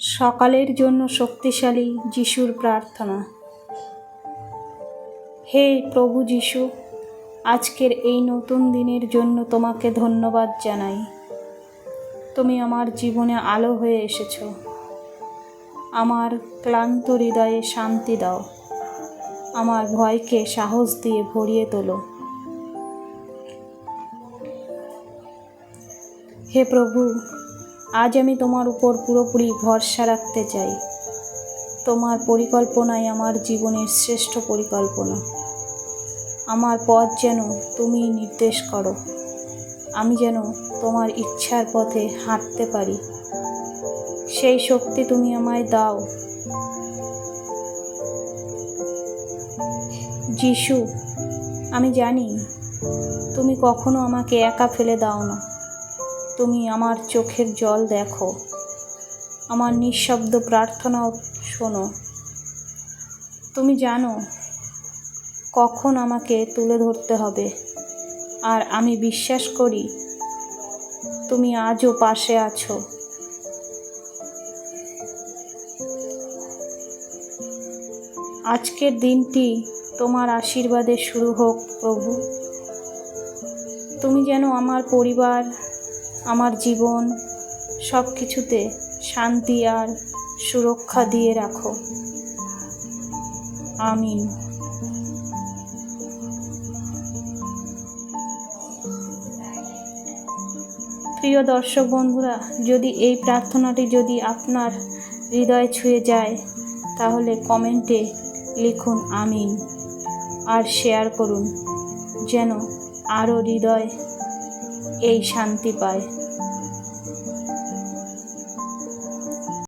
সকালের জন্য শক্তিশালী যিশুর প্রার্থনা। হে প্রভু যিশু, আজকের এই নতুন দিনের জন্য তোমাকে ধন্যবাদ জানাই। তুমি আমার জীবনে আলো হয়ে এসেছ। আমার ক্লান্ত হৃদয়ে শান্তি দাও। আমার ভয়কে সাহস দিয়ে ভরিয়ে তোলো। হে প্রভু আজ আমি তোমার উপর পুরোপুরি ভরসা রাখতে চাই। তোমার পরিকল্পনাই আমার জীবনের শ্রেষ্ঠ পরিকল্পনা। আমার পথ যেন তুমি নির্দেশ করো। আমি যেন তোমার ইচ্ছার পথে হাঁটতে পারি। সেই শক্তি তুমি আমায় দাও। যিশু, আমি জানি তুমি কখনো আমাকে একা ফেলে দাও না। তুমি আমার চোখের জল দেখো। আমার নিঃশব্দ প্রার্থনাও শোনো। তুমি জানো, কখন আমাকে তুলে ধরতে হবে। আর আমি বিশ্বাস করি, তুমি আজও পাশে আছো। আজকের দিনটি তোমার আশীর্বাদে শুরু হোক প্রভু। তুমি যেন আমার পরিবার আমার জীবন সব কিছুতে শান্তি আর সুরক্ষা দিয়ে রাখো। আমিন। প্রিয় দর্শক বন্ধুরা, যদি এই প্রার্থনাটি যদি আপনার হৃদয় ছুঁয়ে যায়, তাহলে কমেন্টে লিখুন আমিন আর শেয়ার করুন, যেন আরও হৃদয় এই শান্তি পায়।